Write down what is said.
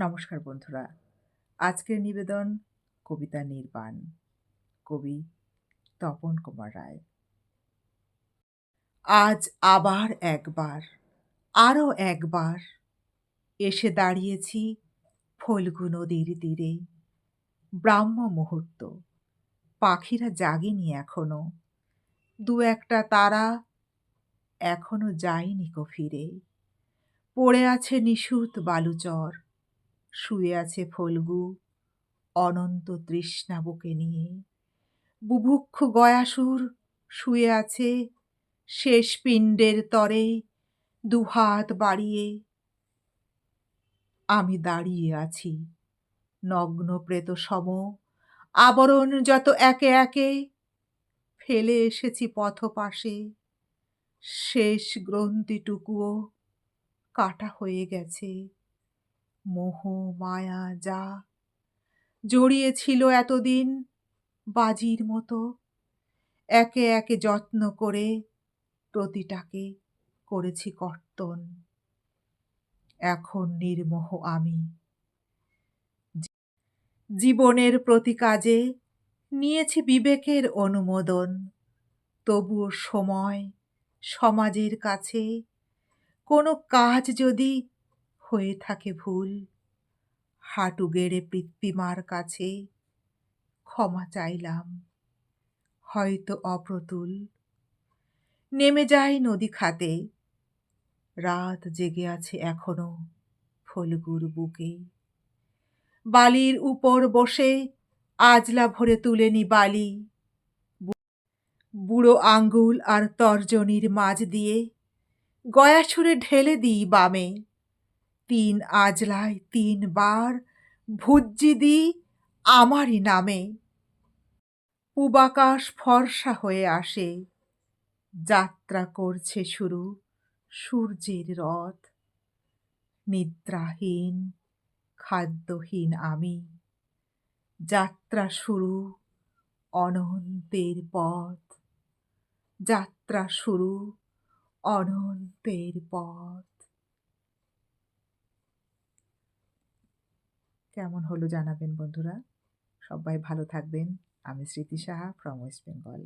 নমস্কার বন্ধুরা। আজকের নিবেদন কবিতা নির্বাণ। কবি তপন কুমার রায়। আজ আবার একবার, আরও একবার এসে দাঁড়িয়েছি ফল্গু নদীর তীরে। ব্রাহ্ম মুহূর্ত, পাখিরা জাগেনি এখনও। দু একটা তারা এখনও যায়নি কো ফিরে পড়ে আছে নিশুত বালুচর শুয়ে আছে ফল্গু অনন্ত তৃষ্ণা বুকে নিয়ে। বুভুক্ষ গয়াসুর শুয়ে আছে শেষ পিণ্ডের তরে দুহাত বাড়িয়ে। আমি দাঁড়িয়ে আছি নগ্ন প্রেত সম, আবরণ যত একে একে ফেলে এসেছি পথপাশে। শেষ গ্রন্থিটুকুও কাটা হয়ে গেছে। মোহ, মায়া, যা জড়িয়েছিল এতদিন বাজির মতো, একে একে যত্ন করে প্রতিটাকে করেছি কর্তন। এখন নির্মোহ আমি। জীবনের প্রতি কাজে নিয়েছি বিবেকের অনুমোদন। তবুও সময় সমাজের কাছে কোনো কাজ যদি হয়ে থাকে ভুল। হাঁটু গেড়ে পৃথ্বীমার কাছে ক্ষমা চাইলাম। হয়তো অপ্রতুল। নেমে যায় নদী খাতে। রাত জেগে আছে এখনও ফলগুর বুকে। বালির উপর বসে আজলা ভরে তুলেনি বালি। বুড়ো আঙ্গুল আর তর্জনীর মাঝ দিয়ে গয়া ছুঁড়ে ঢেলে দিই বামে। তিন আজলায় তিনবার ভুজ্জি দিই আমারই নামে। পূবাকাশ ফর্সা হয়ে আসে। যাত্রা করছে শুরু সূর্যের রথ। নিদ্রাহীন, খাদ্যহীন আমি। যাত্রা শুরু অনন্তের পথ। যাত্রা শুরু অনন্তের পথ। কেমন হলো জানাবেন বন্ধুরা। সবাই ভালো থাকবেন। আমি স্মৃতি সাহা ফ্রম ওয়েস্ট বেঙ্গল